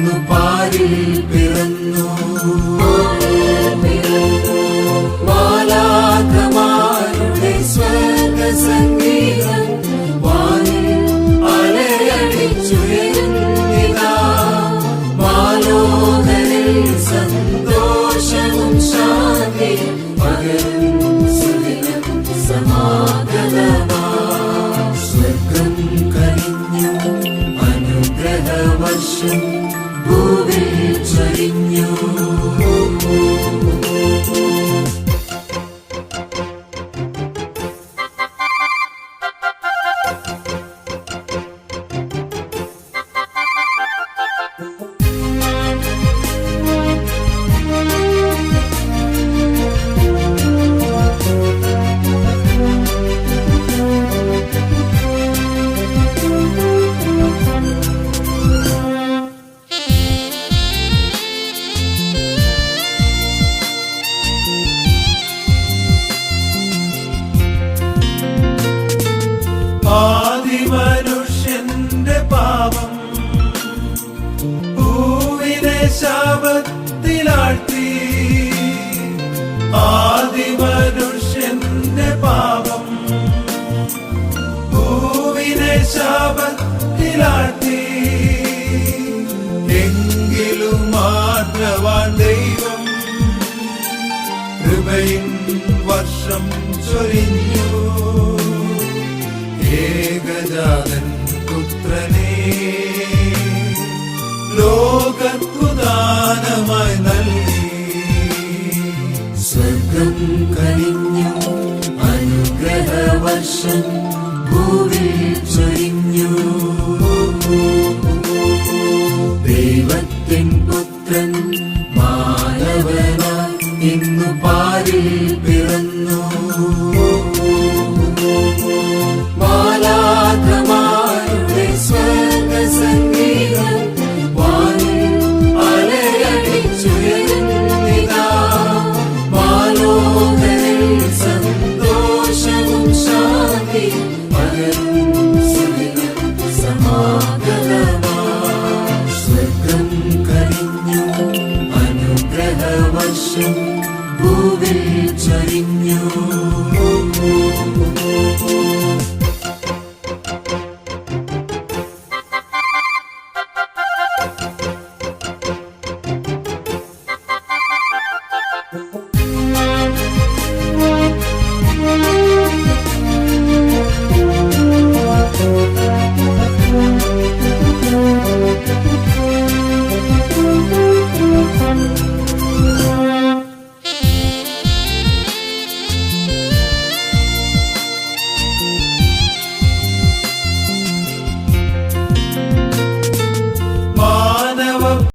ഇന്നു പാരിൽ പിറന്നു. മാലാഖമാരുടെ സ്വർഗസംഗീതം ചൊരിഞ്ഞു ആദിമനുഷ്യന്റെ പാപം. ഭൂവിനെ ശാപത്തിലാഴ്ത്തി. ആദിമനുഷ്യന്റെ പാപം. ഭൂവിനെ ശാപത്തിലാഴ്ത്തി. എങ്കിലും മാറ്റവാൻ ദൈവം കൃപയും വർഷം ചൊരിഞ്ഞു. ഏകജാതൻ പുത്രനെ ലോകത്തുദാനമായി നൽകി. സ്വർഗം കനിഞ്ഞു അനുഗ്രഹവർഷം ഭൂവിൽ ഭൂവിൽ ചൊരിഞ്ഞു